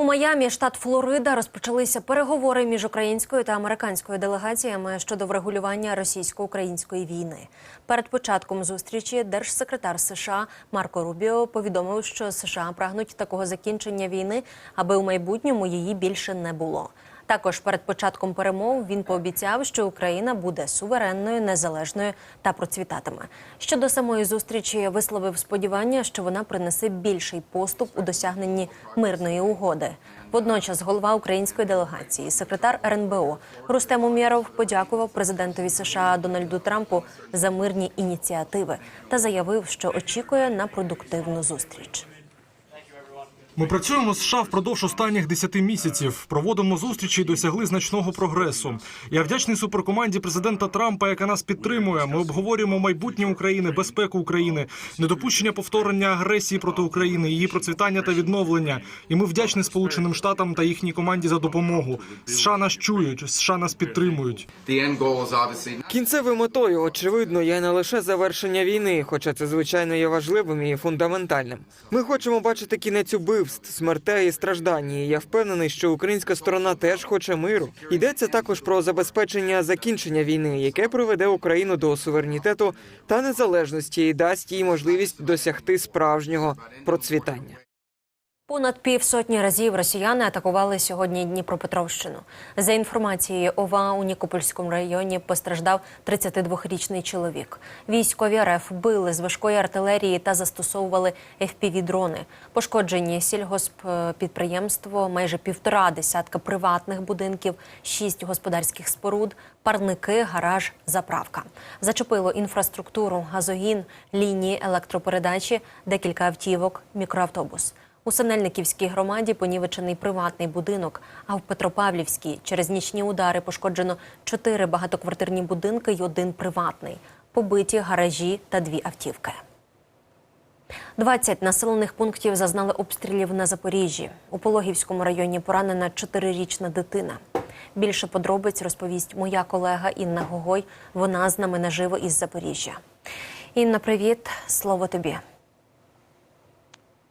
У Майамі, штат Флорида, розпочалися переговори між українською та американською делегаціями щодо врегулювання російсько-української війни. Перед початком зустрічі держсекретар США Марко Рубіо повідомив, що США прагнуть такого закінчення війни, аби у майбутньому її більше не було. Також перед початком перемов він пообіцяв, що Україна буде суверенною, незалежною та процвітатиме. Щодо самої зустрічі висловив сподівання, що вона принесе більший поступ у досягненні мирної угоди. Водночас голова української делегації, секретар РНБО Рустем Умєров подякував президентові США Дональду Трампу за мирні ініціативи та заявив, що очікує на продуктивну зустріч. Ми працюємо з США впродовж останніх 10 місяців. Проводимо зустрічі і досягли значного прогресу. Я вдячний суперкоманді президента Трампа, яка нас підтримує. Ми обговорюємо майбутнє України, безпеку України, недопущення повторення агресії проти України, її процвітання та відновлення. І ми вдячні Сполученим Штатам та їхній команді за допомогу. США нас чують, США нас підтримують. Кінцевою метою, очевидно, є не лише завершення війни, хоча це звичайно є важливим і фундаментальним. Ми хочемо бачити кінець убивств, смертей і страждань. Я впевнений, що українська сторона теж хоче миру. Йдеться також про забезпечення закінчення війни, яке приведе Україну до суверенітету та незалежності і дасть їй можливість досягти справжнього процвітання. Понад півсотні разів росіяни атакували сьогодні Дніпропетровщину. За інформацією ОВА у Нікопольському районі постраждав 32-річний чоловік. Військові РФ били з важкої артилерії та застосовували FPV-дрони. Пошкоджені сільгосппідприємство, майже півтора десятка приватних будинків, шість господарських споруд, парники, гараж, заправка. Зачепило інфраструктуру, газогін, лінії електропередачі, декілька автівок, мікроавтобус. У Синельниківській громаді понівечений приватний будинок, а в Петропавлівській через нічні удари пошкоджено чотири багатоквартирні будинки й один приватний, побиті гаражі та дві автівки. 20 населених пунктів зазнали обстрілів на Запоріжжі. У Пологівському районі поранена чотирирічна дитина. Більше подробиць розповість моя колега Інна Гогой. Вона з нами наживо із Запоріжжя. Інна, привіт, слово тобі.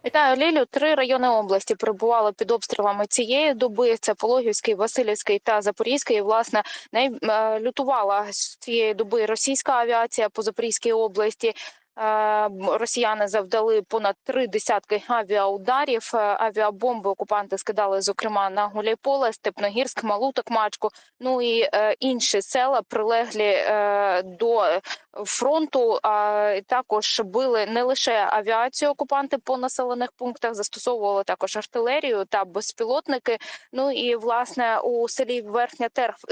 Вітаю, Лілю. Три райони області перебували під обстрілами цієї доби. Це Пологівський, Васильівський та Запорізький. І, власне, найлютувала з цієї доби російська авіація по Запорізькій області. Е, Росіяни завдали понад три десятки авіаударів. Е, Авіабомби окупанти скидали, зокрема, на Гуляйполе, Степногірськ, Малу Токмачку. Ну і е, інші села прилеглі до фронту. А також били не лише авіацію окупанти по населених пунктах, застосовували також артилерію та безпілотники. Ну і власне у селі Верхня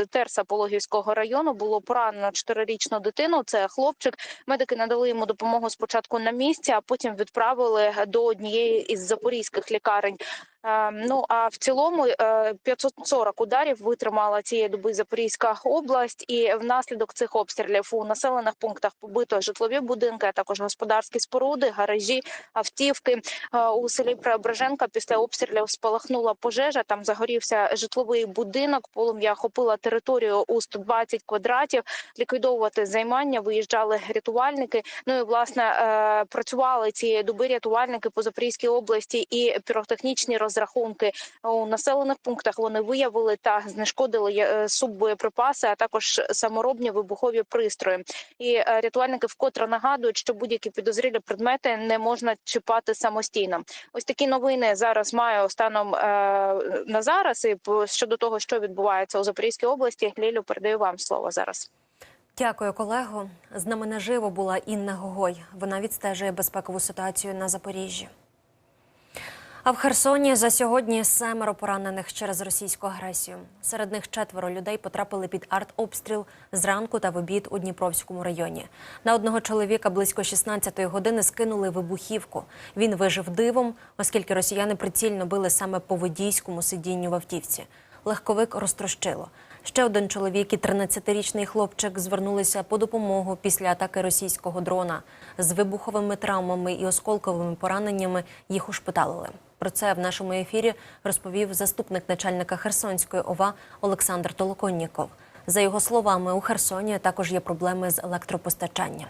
Терса Пологівського району було поранено чотирирічну дитину. Це хлопчик. Медики надали йому допомогу спочатку на місці, а потім відправили до однієї із запорізьких лікарень. Е, Ну а в цілому е, 540 ударів витримала цієї доби Запорізька область, і внаслідок цих обстрілів у населених пунктах побито житлові будинки, а також господарські споруди, гаражі, автівки. Е, У селі Преображенка після обстрілів спалахнула пожежа. Там загорівся житловий будинок. Полум'я охопила територію у 120 квадратів. Ліквідовувати займання виїжджали рятувальники. Ну і власне е, працювали цієї доби рятувальники по Запорізькій області і піротехнічні розрахунки у населених пунктах. Вони виявили та знешкодили е, суббоєприпаси, а також саморобні вибухові пристрої. І е, рятувальники вкотре нагадують, що будь-які підозрілі предмети не можна чіпати самостійно. Ось такі новини зараз маю станом е, на зараз. І щодо того, що відбувається у Запорізькій області, Лілю передаю вам слово зараз. Дякую, колего. З нами наживо була Інна Гогой. Вона відстежує безпекову ситуацію на Запоріжжі. А в Херсоні за сьогодні семеро поранених через російську агресію. Серед них четверо людей потрапили під артобстріл зранку та в обід у Дніпровському районі. На одного чоловіка близько 16-ї години скинули вибухівку. Він вижив дивом, оскільки росіяни прицільно били саме по водійському сидінню в автівці. Легковик розтрощило. Ще один чоловік і 13-річний хлопчик звернулися по допомогу після атаки російського дрона. З вибуховими травмами і осколковими пораненнями їх ушпиталили. Про це в нашому ефірі розповів заступник начальника Херсонської ОВА Олександр Толоконніков. За його словами, у Херсоні також є проблеми з електропостачанням.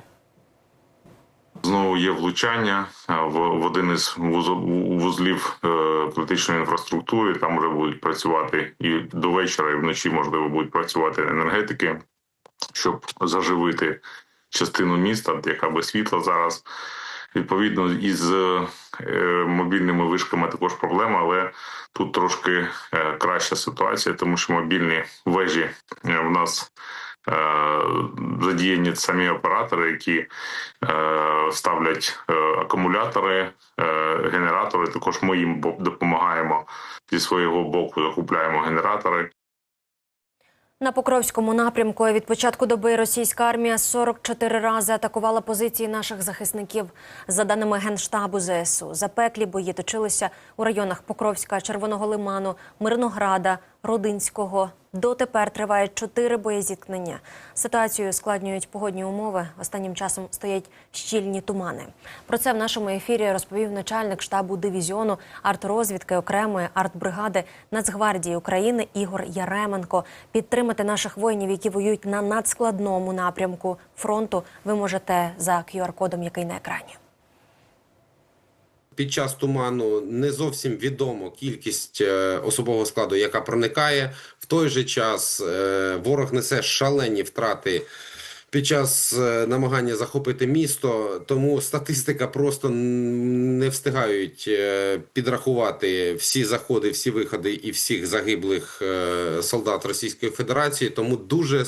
Знову є влучання в, один із вузлів е, критичної інфраструктури. Там вже будуть працювати і до вечора, і вночі можливо будуть працювати енергетики, щоб заживити частину міста, яка без світла зараз. Відповідно, із е, мобільними вишками також проблема, але тут трошки е, краща ситуація, тому що мобільні вежі е, в нас задіяні самі оператори, які ставлять акумулятори, генератори. Також ми їм допомагаємо зі свого боку, закупляємо генератори. На Покровському напрямку від початку доби російська армія 44 рази атакувала позиції наших захисників. За даними генштабу ЗСУ, запеклі бої точилися у районах Покровська, Червоного Лиману, Мирнограда, Родинського. Дотепер тривають чотири боєзіткнення. Ситуацію ускладнюють погодні умови. Останнім часом стоять щільні тумани. Про це в нашому ефірі розповів начальник штабу дивізіону артрозвідки окремої артбригади Нацгвардії України Ігор Яременко. Підтримати наших воїнів, які воюють на надскладному напрямку фронту. Ви можете за QR-кодом, який на екрані. Під час туману не зовсім відомо кількість е, особового складу, яка проникає. В той же час е, ворог несе шалені втрати під час е, намагання захопити місто. Тому статистика просто не встигають підрахувати всі заходи, всі виходи і всіх загиблих солдат Російської Федерації. Тому дуже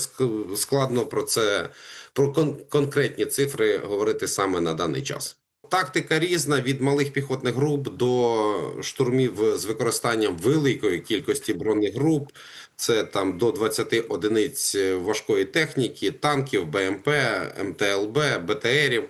складно про це про кон- конкретні цифри говорити саме на даний час. Тактика різна від малих піхотних груп до штурмів з використанням великої кількості бронегруп. Це там до 20 одиниць важкої техніки, танків, БМП, МТЛБ, БТРів.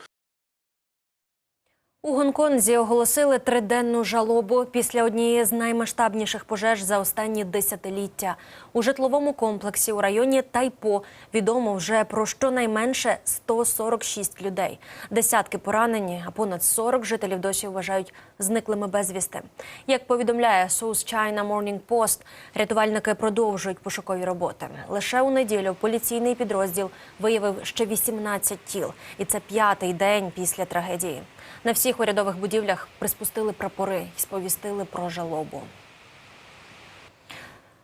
У Гонконзі оголосили триденну жалобу після однієї з наймасштабніших пожеж за останні десятиліття. У житловому комплексі у районі Тайпо відомо вже про щонайменше 146 людей. Десятки поранені, а понад 40 жителів досі вважають зниклими безвісти. Як повідомляє South China Morning Post, рятувальники продовжують пошукові роботи. Лише у неділю поліційний підрозділ виявив ще 18 тіл, і це п'ятий день після трагедії. На всіх урядових будівлях приспустили прапори і сповістили про жалобу.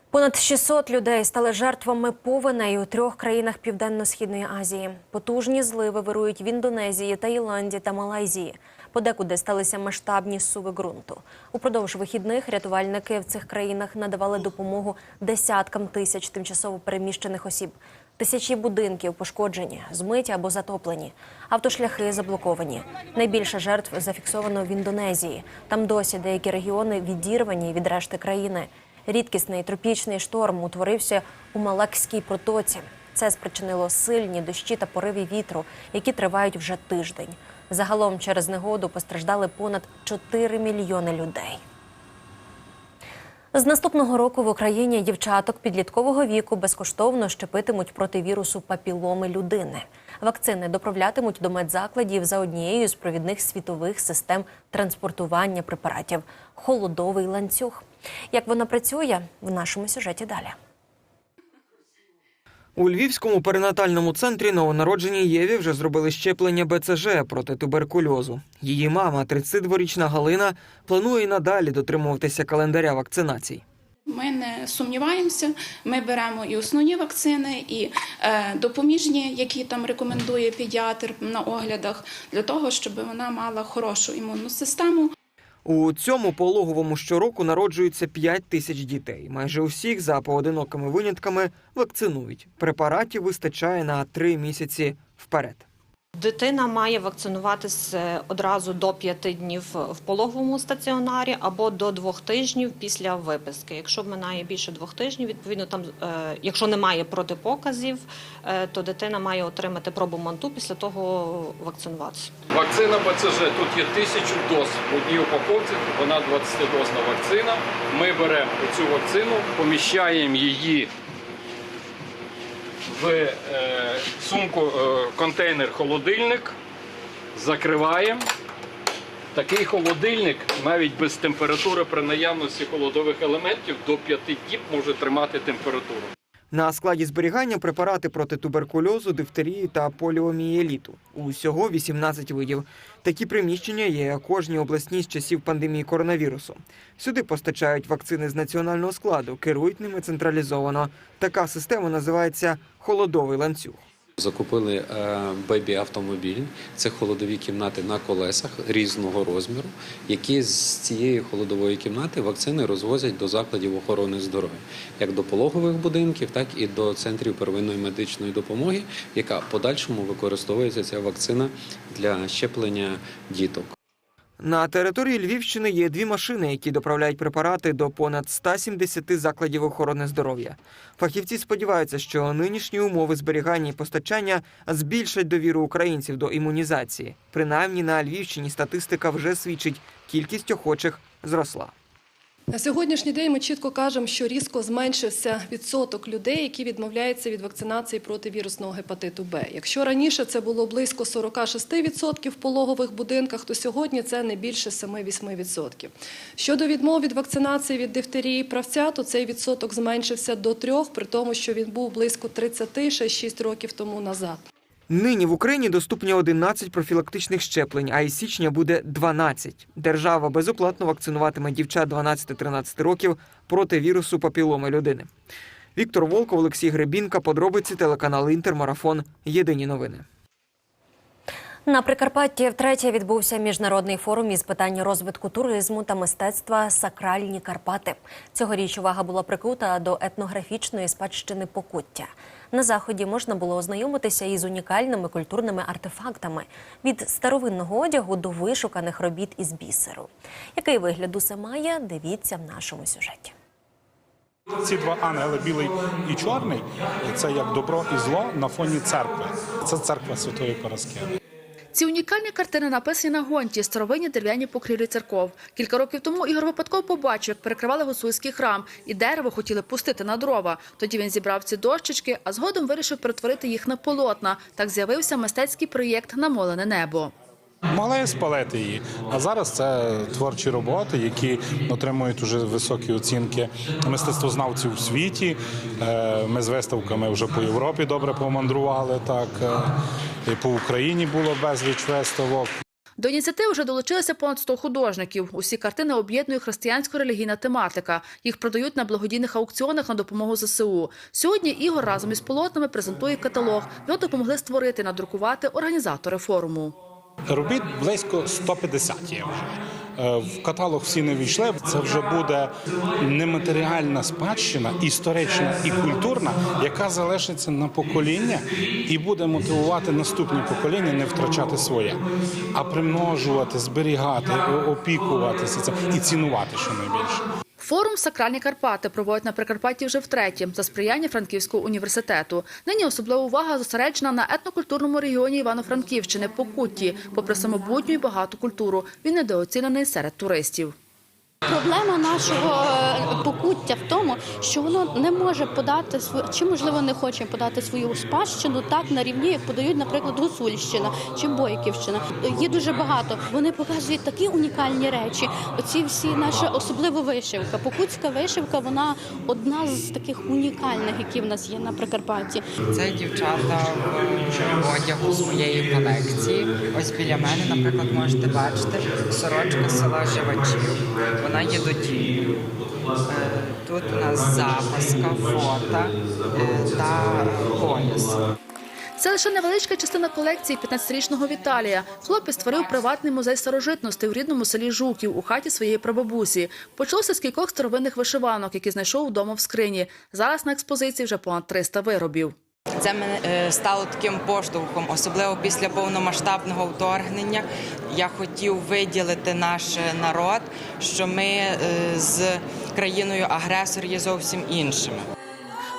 Понад 600 людей стали жертвами повеней у трьох країнах Південно-східної Азії. Потужні зливи вирують в Індонезії, Таїланді та Малайзії. Подекуди сталися масштабні суви ґрунту. Упродовж вихідних рятувальники в цих країнах надавали допомогу десяткам тисяч тимчасово переміщених осіб. Тисячі будинків пошкоджені, змиті або затоплені. Автошляхи заблоковані. Найбільше жертв зафіксовано в Індонезії. Там досі деякі регіони відірвані від решти країни. Рідкісний тропічний шторм утворився у Малакській протоці. Це спричинило сильні дощі та пориви вітру, які тривають вже тиждень. Загалом через негоду постраждали понад 4 мільйони людей. З наступного року в Україні дівчаток підліткового віку безкоштовно щепитимуть проти вірусу папіломи людини. Вакцини доправлятимуть до медзакладів за однією з провідних світових систем транспортування препаратів холодовий ланцюг. Як вона працює в нашому сюжеті далі. У Львівському перинатальному центрі новонародженій Єві вже зробили щеплення БЦЖ проти туберкульозу. Її мама, 32-річна Галина, планує і надалі дотримуватися календаря вакцинацій. Ми не сумніваємося. Ми беремо і основні вакцини, і е, допоміжні, які там рекомендує педіатр на оглядах, для того, щоб вона мала хорошу імунну систему. У цьому пологовому щороку народжується 5 тисяч дітей. Майже усіх за поодинокими винятками вакцинують. Препаратів вистачає на 3 місяці вперед. Дитина має вакцинуватися одразу до 5 днів в пологовому стаціонарі або до 2 тижнів після виписки. Якщо минає більше двох тижнів, відповідно там, е, якщо немає протипоказів, е, то дитина має отримати пробу манту після того вакцинуватися. Вакцина БЦЖ тут є тисячу доз в одній упаковці, вона 20-дозна вакцина. Ми беремо цю вакцину, поміщаємо її в е, сумку, е, контейнер холодильник, закриваємо. Такий холодильник навіть без температури при наявності холодових елементів до 5 діб може тримати температуру. На складі зберігання препарати проти туберкульозу, дифтерії та поліомієліту. Усього 18 видів. Такі приміщення є кожній обласній з часів пандемії коронавірусу. Сюди постачають вакцини з національного складу, керують ними централізовано. Така система називається холодовий ланцюг. Закупили е, бебі-автомобіль. Це холодові кімнати на колесах різного розміру, які з цієї холодової кімнати вакцини розвозять до закладів охорони здоров'я, як до пологових будинків, так і до центрів первинної медичної допомоги, яка в подальшому використовується ця вакцина для щеплення діток. На території Львівщини є дві машини, які доправляють препарати до понад 170 закладів охорони здоров'я. Фахівці сподіваються, що нинішні умови зберігання і постачання збільшать довіру українців до імунізації. Принаймні на Львівщині статистика вже свідчить, кількість охочих зросла. На сьогоднішній день ми чітко кажемо, що різко зменшився відсоток людей, які відмовляються від вакцинації проти вірусного гепатиту Б. Якщо раніше це було близько 46% в пологових будинках, то сьогодні це не більше 7-8%. Щодо відмов від вакцинації від дифтерії правця, то цей відсоток зменшився до 3%, при тому, що він був близько 30 ще 6 років тому назад. Нині в Україні доступні 11 профілактичних щеплень, а із січня буде 12. Держава безоплатно вакцинуватиме дівчат 12-13 років проти вірусу папіломи людини. Віктор Волков, Олексій Гребінка, подробиці телеканал Інтермарафон. Єдині новини. На Прикарпатті втретє відбувся міжнародний форум із питань розвитку туризму та мистецтва Сакральні Карпати. Цьогоріч увага була прикута до етнографічної спадщини Покуття. На заході можна було ознайомитися із унікальними культурними артефактами від старовинного одягу до вишуканих робіт із бісеру. Який вигляд усе має? Дивіться в нашому сюжеті. Ці два ангели, білий і чорний, це як добро і зло на фоні церкви. Це церква Святої Параскеви. Ці унікальні картини написані на гонті, старовинні дерев'яні покрівлі церков. Кілька років тому Ігор випадково побачив, як перекривали гуцульський храм, і дерево хотіли пустити на дрова. Тоді він зібрав ці дощечки, а згодом вирішив перетворити їх на полотна. Так з'явився мистецький проєкт Намолене небо. Могли спалити її, а зараз це творчі роботи, які отримують уже високі оцінки мистецтвознавців у світі. Е, Ми з виставками вже по Європі добре помандрували. Так е, і по Україні було безліч виставок. До ініціативи вже долучилися понад 100 художників. Усі картини об'єднує християнсько-релігійна тематика. Їх продають на благодійних аукціонах на допомогу ЗСУ. Сьогодні Ігор разом із полотнами презентує каталог. Його допомогли створити, надрукувати організатори форуму. Робіт близько 150 є вже. Е, В каталог всі не війшли. Це вже буде нематеріальна спадщина, історична і культурна, яка залишиться на покоління і буде мотивувати наступні покоління не втрачати своє, а примножувати, зберігати, опікуватися цим і цінувати щонайбільше. Форум Сакральні Карпати проводять на Прикарпатті вже втретє за сприяння Франківського університету. Нині особлива увага зосереджена на етнокультурному регіоні Івано-Франківщини Покутті. Попри самобутню і багату культуру, він недооцінений серед туристів. Проблема нашого е, покуття в тому, що воно не може подати свою, чи можливо не хоче подати свою спадщину так на рівні, як подають, наприклад, Гусульщина чи Бойківщина. Є дуже багато. Вони показують такі унікальні речі. Оці всі наші, особливо вишивка. Покутська вишивка, вона одна з таких унікальних, які в нас є на Прикарпатті. Це дівчата в одягу своєї колекції. Ось біля мене, наприклад, можете бачити сорочка села Живачів. Вона є додільною. Е, Тут у нас запаска, фото е, та пояс. Це лише невеличка частина колекції 15-річного Віталія. Хлопець створив приватний музей старожитностей у рідному селі Жуків у хаті своєї прабабусі. Почалося з кількох старовинних вишиванок, які знайшов вдома в скрині. Зараз на експозиції вже понад 300 виробів. Це мене е, стало таким поштовхом, особливо після повномасштабного вторгнення. Я хотів виділити наш народ, що ми е, з країною агресор є зовсім іншими.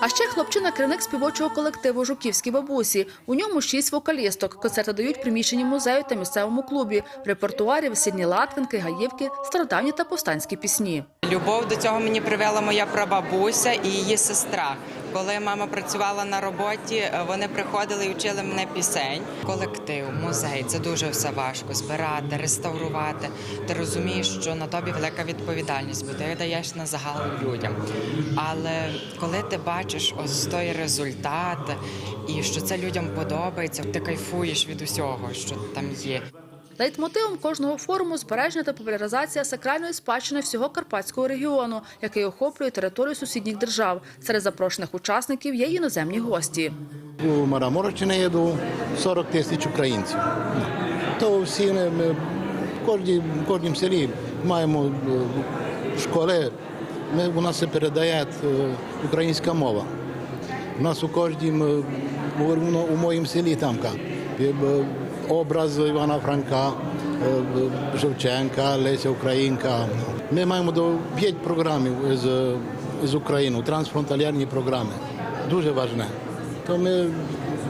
А ще хлопчина керівник співочого колективу Жуківські бабусі. У ньому шість вокалісток. Концерти дають приміщенні музею та місцевому клубі. В репертуарі весільні латвинки, гаївки, стародавні та повстанські пісні. Любов до цього мені привела моя прабабуся і її сестра. Коли мама працювала на роботі, е, вони приходили і вчили мене пісень. Колектив, музей це дуже все важко збирати, реставрувати. Ти розумієш, що на тобі велика відповідальність, бо ти даєш на загал людям. Але коли ти бачиш ось той результат і що це людям подобається, ти кайфуєш від усього, що там є. Лейтмотивом кожного форуму збереження та популяризація сакральної спадщини всього карпатського регіону, який охоплює територію сусідніх держав. Серед запрошених учасників є іноземні гості. У Марамороччині є до 40 тисяч українців. То всі ми, в кожній, селі маємо е, школи, ми, у нас передає е, українська мова. У нас у кожнім, е, у, у моїм селі тамка, образ Івана Франка, Шевченка, Леся Українка. Ми маємо до 5 програмів з, з України, трансфронталярні програми. Дуже важне. То ми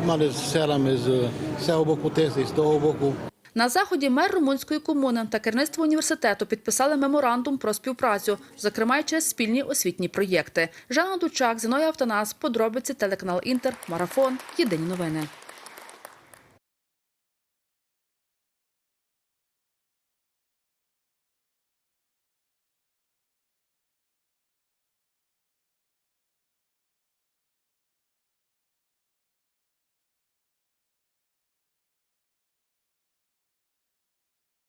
мали з селами з цього боку теси, з того боку. На заході мер румунської комуни та керівництво університету підписали меморандум про співпрацю, зокрема й через спільні освітні проєкти. Жанна Дучак, Зіноя Автонас, подробиці телеканал Інтер, Марафон. Єдині новини.